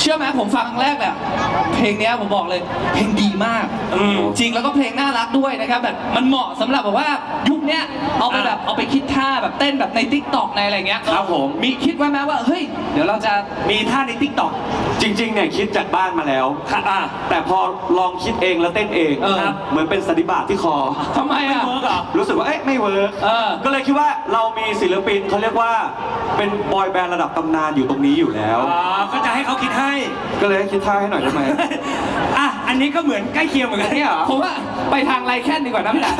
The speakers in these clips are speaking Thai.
เชื่อไหมผมฟังครั้งแรกเนี่ยเพลงเนี้ยผมบอกเลย เพลงดีมาก อืม จริงแล้วก็เพลงน่ารักด้วยนะครับแบบมันเหมาะสำหรับแบบว่ายุคเนี้ยเอาไปแบบเอาไปคิดท่าแบบเต้นแบบในทิกตอกในอะไรเงี้ยครับผม มีคิดไว้ไหมว่าเฮ้ยเดี๋ยวเราจะ มีท่าในทิกตอกจริงๆ เนี่ยคิดจากบ้านมาแล้ว ค่ะอะ แต่พอลองคิดเองแล้วเต้นเองเออ ครับเหมือนเป็นสันนิบาตที่คอ ทำไมอะ เวิร์กเหรอ รู้สึกว่า เอ๊ะ ไม่เวิร์กเออก็เลยคิดว่าเรามีศิลปินเขาเรียกว่าเป็นบอยแบนด์ระดับตำนานอยู่ตรงนี้อยู่แล้ว อ๋อก็จะให้เขาคิดให้ก็เลยให้คิดท่าให้หน่อยได้ไหม อะ อันนี้ก็เหมือนใกล้เคียงเหมือนกันเนี่ยเหรอ ผมว่าไปทางไรแค่นดีกว่านะพี่ดา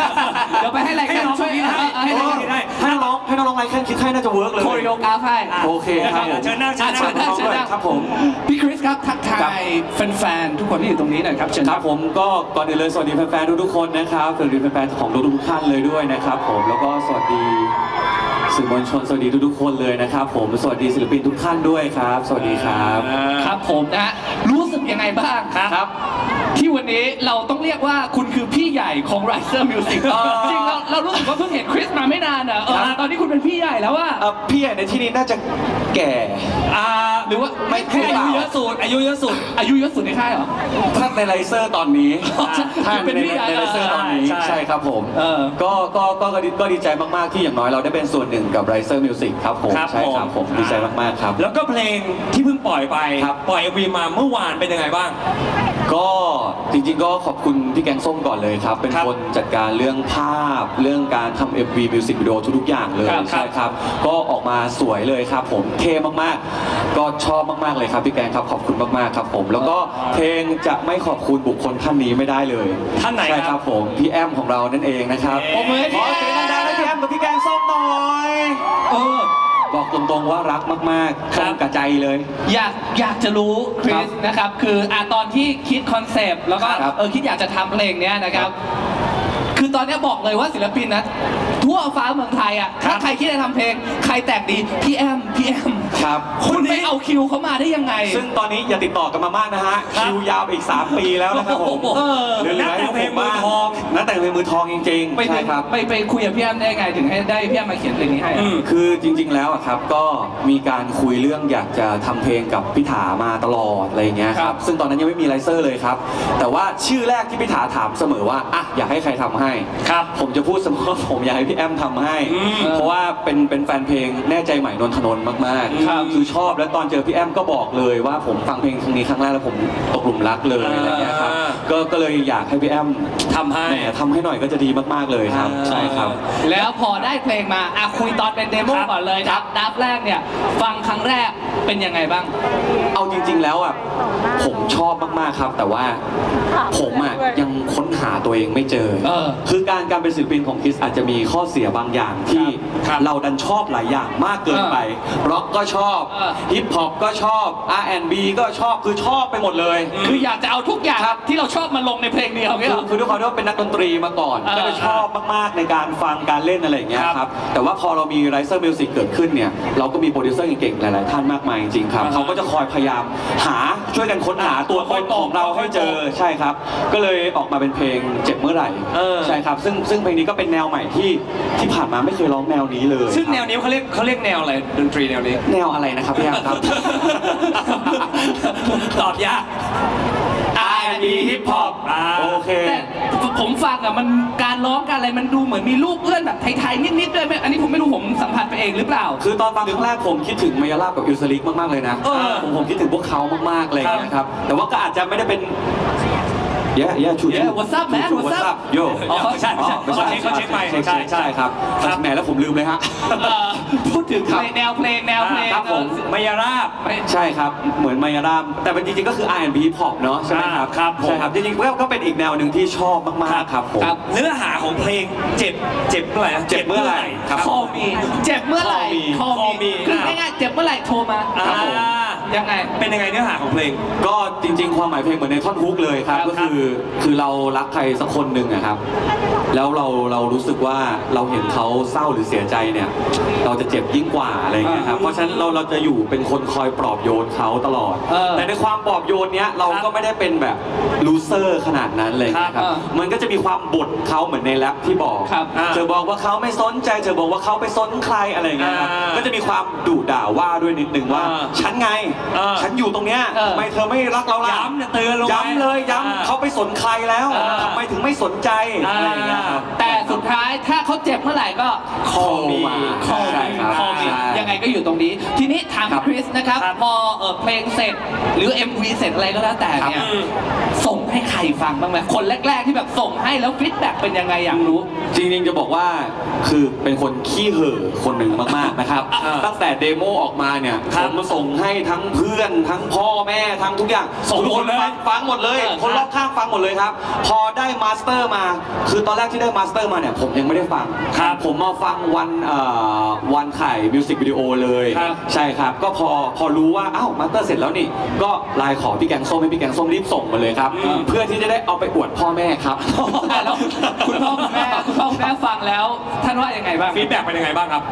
เดี๋ยวไปให้ไรแค่นให้น้องช่วยคิดให้เออให้ให้น้น้อองงคิดให้ ให้น้องให้น้องๆไลค์แค่คิดให้น่าจะเวิร์กเลย โคริโอกราฟให้โอเคครับผมเชิญนั่งเชิอะญเชิญนั่นั่งงเชิญนั่ง ครับผม พี่คริสครับทักทายแฟนๆทุกคนที่อยู่ตรงนี้หน่อยครับเชิญครับผมก็ก่อนอื่นเลยสวัสดีแฟนๆทุกๆคนนะครับสวัสดีแฟนๆของทุกๆท่านเลยด้วยนะครับผมแล้วก็สวัสดี สื่อมวลชนสวัสดีทุกๆคนเลยนะครับ ผมสวัสดีศิลปินทุกท่านด้วยครับ สวัสดีครับ ครับผมนะฮะรู้สึกยังไงบ้างครับ ที่วันนี้เราต้องเรียกว่าคุณคือพี่ใหญ่ของ Riser Music เออจริงเราเรารู้สึกว่าเพิ่งเห็นคริสมาไม่นานอะเออครับ ตอนนี้คุณเป็นพี่ใหญ่แล้วว่าเอ่อพี่ใหญ่ในที่นี้น่าจะแก่ อ่าหรือว่าไม่แค่อายุเยอะสุดอายุเยอะสุด อายุเยอะสุดในค่ายเหรอ ถ้าในไลเซอร์ตอนนี้ใช่ถ้าเป็นในพี่ใหญ่ในไลเซอร์ตอนนี้ ใช่ใช่ครับผมเออ ก็ก็ก็ก็ดีก็ดีใจมาก ๆ ที่อย่างน้อยเราได้เป็นส่วนหนึ่งกับ Riser Music ครับผมครับใช่ครับผผมมดีใจมาก ๆ ครับ แล้วก็เพลงที่เพิ่งปล่อยไป ครับ ปล่อยวีมาเมื่อวานเป็นยังไงบ้าง ก็จริงๆก็ขอบคุณพี่แกงส้มก่อนเลยครับ เป็นครับคนจัดการเรื่องภาพ เรื่องการทำ MV Music Video ทุกๆอย่างเลยครับ ใช่ครับ ก็ออกมาสวยเลยครับ ผมเท่มากๆ ก็ชอบมากๆเลยครับพี่แกงครับขอบคุณมากๆครับ ผม แล้วก็เพลงจะไม่ขอบคุณบุคคลท่านนี้ไม่ได้เลยท่านไหนใช่คครัรับบผมพี่แอมของเรานั่นเองนะครับเอ๊ะปรบมือให้ขอเสียงดังๆให้พี่แอมกับพี่แกงส้มหน่อย เออ บอกตรงๆว่ารักมากๆคตรัรบ งกับใจเลย อยากอยากจะรู้คริสนะครับคืออะตอนที่คิดคอนเซปต์แล้วก็ครับเออคิดอยากจะทำเพลงเนี้ยนะครับ คือตอนเนี้ยบอกเลยว่าศิลปินนะทั่วฟ้าเมืองไทยอะถ้าใครคิดจะทำเพลง ใครแตกดีพี่แอมพี่แอม ครับคุณไปเอาคิวเขามาได้ยังไง ซึ่งตอนนี้อย่าติดต่อกันมามากนะฮะ ครับคิวยาวไปอีก 3 ปีแล้วนะครับผมเออหลือนักแต่งเพลงมือทองนักแต่งเพลงมือทองจริงไปๆถึใช่งครับ ไปไปคุยกับพี่แอมได้ไงถึงให้ได้พี่แอมมาเขียนเพลงนี้ให้อะ อืม คือจริงๆแล้วอะครับก็มีการคุยเรื่องอยากจะทำเพลงกับพิธามาตลอดอะไรอย่างเงี้ยคครัรับบ ซึ่งตอนนั้นยังไม่มีไลเซอร์เลยครับ แต่ว่าชื่อแรกที่พิธาถามเสมอว่าอะอยากให้ใครทำให้ ครับ ผมจะพูดเสมอว่าผมอยากให้พี่แอมทำให้ อืมเพราะว่าเป็นเป็นแฟนเพลงแน่ใจใหม่นนทนนท์มากครับๆคือชอบแล้วตอนเจอพี่แอมก็บอกเลยว่าผมฟังเพลงครั้งนี้ครั้งแรกแล้วผมตกหลุมรักเลยอะไรอย่างเงี้ยครับอ่า ก็ก็เลยอยากให้พี่แอมทำให้แหมทำให้หน่อยก็จะดีมากๆเลยครับอ่าใช่ครับ แล้วพอได้เพลงมาอะคุยตอนเป็นเดโมครับก่อนเลยครับดับแรกเนี่ย ฟังครั้งแรก เป็นยังไงบ้าง เอาจริง ๆ แล้วอะผมชอบมากๆครับ แต่ว่าผมอะยังค้นหาตัวเองไม่เจอ เออคือการการเป็นศิลปินของคริสอาจจะมีข้อเสียบางอย่างที่ครับเราดันชอบหลายอย่างมากเกินไปร็อกก็ชอบเออ ฮิปฮอปก็ชอบ R&B ก็ชอบคือชอบไปหมดเลย คืออยากจะเอาทุกอย่างที่เราชอบมาลงในเพลงเดียวคืเนี่ยอเหรอคือด้วยความที่ว่าเป็นนักดนตรีมาก่อนเออก็จะชอบมาก ๆ ในการฟังการเล่นอะไรอย่างเงี้ยครับครับแต่ว่าพอเรามี Riser Music เกิดขึ้นเนี่ย เราก็มีโปรดิวเซอร์เก่งๆ หลาย ๆ ท่านมากมายจริงๆครับอ่าฮะเขาก็จะคอยพยายามหาช่วยกันค้นหาตัวตนของเราให้เจอใช่ครับ ก็เลยออกมาเป็นเพลงเจ็บเมื่อไหร่เออ ใช่ครับ ซึ่งซึ่งเพลงนี้ก็เป็นแนวใหม่ที่ที่ผ่านมาไม่เคยร้องแนวนี้เลยซึ่งครับแนวนี้เขาเรียกเขาเรียกแนวอะไรดนตรีแนวนี้ แนวอะไรนะครับพี่แอมครับ ตอบยาก R&B Hip Hop อ่าโอเค แต่ผมฟังอะมันการร้องการอะไรมันดูเหมือนมีลูกเอื้อนแบบไทยๆนิดๆด้วยไหมอันนี้ผมไม่รู้ผมสัมผัสไปเองหรือเปล่า คือตอนฟังครั้งแรกผมคิดถึงมายาลาบกับอิลสลิกมากๆเลยนะเออ ผมผมคิดถึงพวกเขามากๆเลยนะครับ แต่ว่าก็อาจจะไม่ได้เป็น เย้เย้ชู Yeah, what's up, man? What's up? โยอ๋อใช่ใช่ไม่ใช่เขาเช็คเขาเช็คไปใช่ใช่ใช่ใช่ใช่ครับครับแหมแล้วผมลืมเลยฮะ เอ่อพูดถึงครับแนวเพลงแนวเพลงครับผมมายาราบไม่ใช่ครับ เหมือนมายาลาบแต่เป็นจริงๆก็คือ R&B Hip Hop เนาะใช่ไหมครับอ่าครับผม ใช่ครับ จริงๆก็ก็เป็นอีกแนวหนึ่งที่ชอบมากๆครับผม ครับ เนื้อหาของเพลงเจ็บเจ็บเมื่อไหร่นะเจ็บเมื่อไหร่ครับ คอมี เจ็บเมื่อไหร่คอมีคอมีคอมีคือง่ายๆเจ็บเมื่อไหร่โทรมา อ่าครับผม ยังไง เป็นยังไงเนื้อหาของเพลง ก็จริง ๆ ความหมายเพลงเหมือนในท่อนฮุกเลยครับ ครับก็คือคือเรารักใครสักคนหนึ่งอะครับ แล้วเราเรารู้สึกว่าเราเห็นเขาเศร้าหรือเสียใจเนี่ย เราจะเจ็บยิ่งกว่าอะไรอย่างเงี้ยครับเพราะฉะนั้นเราเราจะอยู่เป็นคนคอยปลอบโยนเขาตลอด เออแต่ในความปลอบโยนเนี้ยเราก็ไม่ได้เป็นแบบลูเซอร์ขนาดนั้นเลยนะคครัรับบมันก็จะมีความบทเขาเหมือนในแรปที่บอกครับอ่า เธอบอกว่าเขาไม่สนใจเธอบอกว่าเขาไปสนใครอะไรอย่างเงี้ยครับอ่าก็จะมีความดุด่าว่าด้วยนิดนึงว่าอ่า ฉันไงเออฉันอยู่ตรงเนี้ยเออทำไมเธอไม่รักเราล่ะย้ำเนี่ยเตือนลงไปย้ำเลยย้ำอ่าเขาไปสนใครแล้วอ่าทำไมถึงไม่สนใจอะไรอย่างเงี้ยครับ แต่สุด ท้ายถ้าเขาเจ็บเมื่อไหร่ก็ call มาคอใช่ครับคอมีใช่ยังไงก็อยู่ตรงนี้ ทีนี้ถามครับคริสนะครับครับพอเอ่อเพลงเสร็จ หรือ MV เสร็จอะไรก็แล้วแต่เนี่ยครับส่งให้ใครฟังบ้างไหมคนแรก ๆ ที่แบบส่งให้แล้วฟีดแบ็กเป็นยังไงอยากรู้ จริงๆจะบอกว่าคือเป็นคนขี้เห่อคนหนึ่งมากๆนะครับอ่าตั้งแต่เดโมออกมาเนี่ยครัผบมมาส่งให้ทั้งเพื่อน ทั้งพ่อแม่ทั้งทุกอย่างส่งทุกคนหมดเลยฟังฟังหมดเลยเออคนรอบข้างฟังหมดเลยครับ พอได้มาสเตอร์มา คือตอนแรกที่ได้มาสเตอร์มาเนี่ยผมยังไม่ได้ฟังครับผมมาฟังวันเอ่อวันถ่ายมิวสิกวิดีโอเลยครับใช่ครับ ก็พอพอรู้ว่าอ้าวมาสเตอร์เสร็จแล้วนี่ ก็ไลน์ขอพี่แกงส้มให้พี่แกงส้มรีบส่งมาเลยครับ อืม เพื่อที่จะได้เอาไปอวดพ่อแม่ครับอะแล้วคุณพ่อคุณแม่คุณพ่อคุณแม่ฟังแล้วท่านว่ายังไงบ้าง ฟีดแบ็กเป็นยังไงบ้างครับ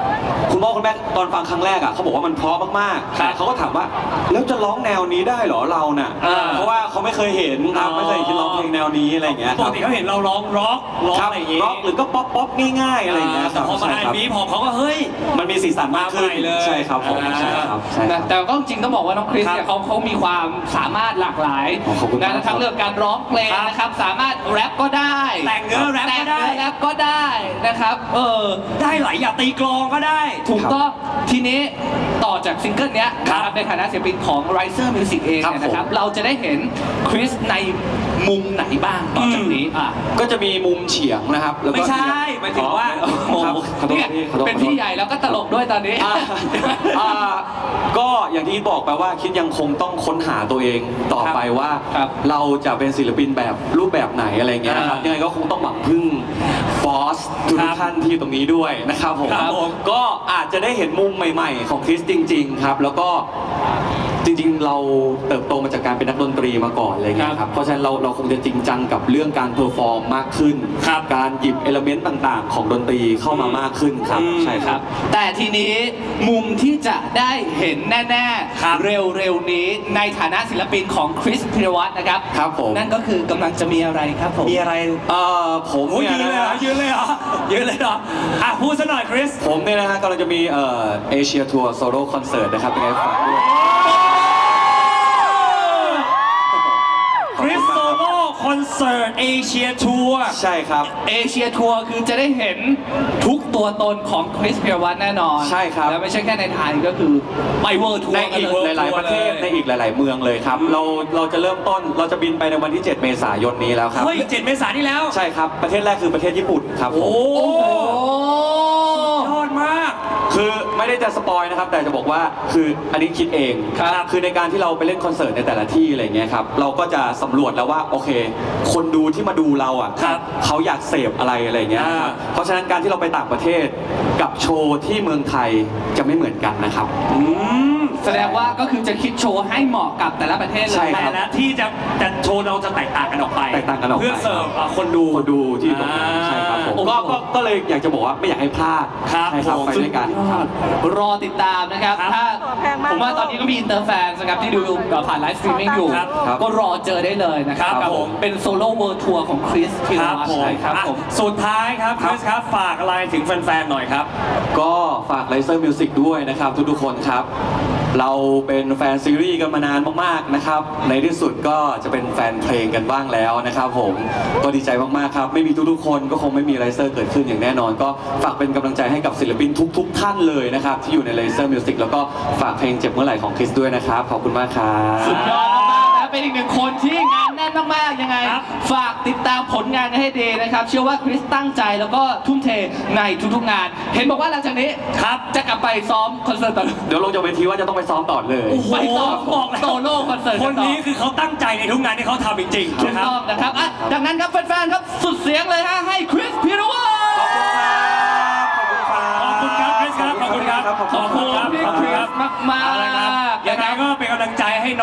คุณพ่อคุณแม่ตอนฟังครั้งแรกอะเขาบอกว่ามันเพราะมากๆครัแต่บเขาก็ถามว่าแล้วจะร้องแนวนี้ได้เหรอเราน่ะอ่า เพราะว่าเขาไม่เคยเห็นครับอ๋อไม่เคยเห็นร้องเพลงแนวนี้อะไรอย่างเงี้ยปคกรับติเขาเห็นเราร้องร็อกร้องครัอะไรอย่างงี้ ร็อกหรือก็ป๊อปป๊อปง่ายๆอะไรอย่างเงี้ยคแต่รับพอมาใช่ไอครับบีพอเขาก็เฮ้ย มันมีสีสันมากขึ้นมาใหม่เลย ใช่ครับผมอ่าใช่ครับใช่คแต่รับ แต่ก็จริงต้องบอกว่าน้องคริสครับเนี่ยเขาเขามีความสามารถหลากหลายอ๋อขอบคุณมาก นะทั้งเรื่องการร้องเพลงครับนะครับ สามารถแรปก็ได้แต่งเนื้อแรปก็ได้แต่งเนื้อแรปก็ได้นะครับ เออ ได้หลายอย่างตีกลองก็ได้ ถูกต้องทีนี้ ต่อจากซิงเกิลเนี้ยครับนะครับในฐานะศิลปินของ Riser Music เองครับเนี่ยนะครับผมเราจะได้เห็นคริสในมุมไหนบ้างต่อจากนี้อะก็จะมีมุมเฉียงนะครับแล้วก็ไม่ใช่หมายถึงว่า อ๋อโมครับ ขอโทษเนี่ยพี่ขอโทษ เป็นพี่ใหญ่แล้วก็ตลกด้วยตอนนี้ อ่าอ่าก็อย่างที่บอกไปว่าคิดยังคงต้องค้นหาตัวเองต่อไปว่าครับเราจะเป็นศิลปินแบบรูปแบบไหนอะไรเงี้ยนะครับอ่ายัยังไงก็คงต้องหวังพึ่งฟอสทุกครับท่านที่อยู่ตรงนี้ด้วยนะครับผมครับผม ก็อาจจะได้เห็นมุมใหม่ ๆ ของคริสจริง ๆ ครับ แล้วก็ จริงๆ เราเติบโตมาจากการเป็นนักดนตรีมาก่อนอะไรเงี้ยครับ เพราะฉะนั้นเราเราคงจะจริงจังกับเรื่องการเพอร์ฟอร์มมากขึ้น ครับการหยิบเอลเมนต์ต่างๆ ของดนตรีเข้ามามากขึ้นครับ อืมใช่ครับ แต่ทีนี้มุมที่จะได้เห็นแน่ครับๆ เร็วๆนี้ในฐานะศิลปินของคริสพิรวัตรนะครับ ครับผม นั่นก็คือกำลังจะมีอะไรครับผม มีอะไรเอ่อผมโอ้ยเนี่ยยืนเลยเหรอนะยืนเลยเหรอยืนเลยเหรออะพูดซะหน่อยคริส ผมเนี่ยนะฮะกำลังจะมีเอ่อเอเชียทัวร์โซโล่คอนเสิร์ตนะครับเป็นไงฝากด้วย คอนเสิร์ตเอเชียทัวร์ ใช่ครับ เอเชียทัวร์คือจะได้เห็นทุกตัวตนของคริสพิรวัตรแน่นอนใช่ครับ แล้วไม่ใช่แค่ในไทยก็คือไปเวิร์ทัวในร์กันอีกเลยหลาย ๆ ประเทศเลยในอีกหลาย ๆ เมืองเลยครับ เราเราจะเริ่มต้นเราจะบินไปในวันที่ 7 เมษายนนี้แล้วครับ เฮ้ยเจ็ดเมษายนนี่แล้ว ใช่ครับประเทศแรกคือประเทศญี่ปุ่นครับผมโอ้โอ้โหยอดมาก คือ ไม่ได้จะสปอยนะครับ แต่จะบอกว่าคืออันนี้คิดเองครับคือในการที่เราไปเล่นคอนเสิร์ตในแต่ละที่อะไรเงี้ยครับเราก็จะสำรวจแล้วว่าโอเค คนดูที่มาดูเราอะครับเขาอยากเสพอะไรอะไรเงี้ยครับอ่า เพราะฉะนั้นการที่เราไปต่างประเทศกับโชว์ที่เมืองไทยจะไม่เหมือนกันนะครับ อืมแสดงว่าก็คือจะคิดโชว์ให้เหมาะกับแต่ละประเทศเลใช่ยคแต่รับละที่จะจะโชว์เราจะแตกต่างกันออกไป แตกต่างกันออกไปเพื่อเสิร์ฟอะคนดูคนดูที่ตรงนั้นอ่าใช่ครับ ผมโอ้โหก็ก็ก็เลยอยากจะบอกว่าไม่อยากให้พลาดครับใช่ครับผม ไปด้วยกันครับ รอติดตามนะครับครับ ถ้าแพงมาก ผมว่าตอนนี้ก็มีอินเตอร์แฟนนะครับที่ดูผ่านไลฟ์สตรีมมิ่งอยู่ ครับครับก็รอเจอได้เลยนะครับครับกับผม เป็นโซโล่เวิร์ทัวร์ของคริสพิรครับวัตรผมใช่ครับอะผม สุดท้ายครับคครับริสครับฝากอะไรถึงแฟนๆหน่อยครับ ก็ฝาก l i เซอร์มิวสิกด้วยนะครับ ทุกๆคนครับ เราเป็นแฟนซีรีส์กันมานานมากๆนะครับ ในที่สุดก็จะเป็นแฟนเพลงกันบ้างแล้วนะครับผมก็ดีใจมากๆครับไม่มีทุกๆคนก็คงไม่มีไรเซอร์เกิดขึ้นอย่างแน่นอน ก็ฝากเป็นกำลังใจให้กับศิลปินทุก ๆ ท่านเลยนะครับ ที่อยู่ในไรเซอร์มิวสิกแล้วก็ฝากเพลงเจ็บเมื่อไหร่ของคริสด้วยนะครับ ขอบคุณมากครับ สุดยอด เป็นอีกหนึ่งคนที่งานแน่นมากๆยังไง ครับ ฝากติดตามผลงานกันให้ดีนะครับ เชื่อว่าคริสตั้งใจแล้วก็ทุ่มเทในทุกๆงาน เห็นบอกว่าหลังจากนี้ครับจะกลับไปซ้อมคอนเสิร์ตต่อเดี๋ยวลงจากเวทีว่าจะต้องไปซ้อมต่อเลยโอ้โหไปซ้อมบอกแล้ว โซโล่คอนเสิร์ตคนต่อ นี้คือเขาตั้งใจในทุกงานที่เขาทำจริงๆถูกนะครับ ต้องนะครับอะดังนั้นครับแฟนๆ ครับสุดเสียงเลยฮะให้คริสพิรวัตรขอบคุณครับ ขอบคุณครับคริสครับ ขอบคุณครับ ขอบคุณครับ ขอบคุณพี่คริสมากๆเอาละครับยังไงก็เป็นกำลังใจให้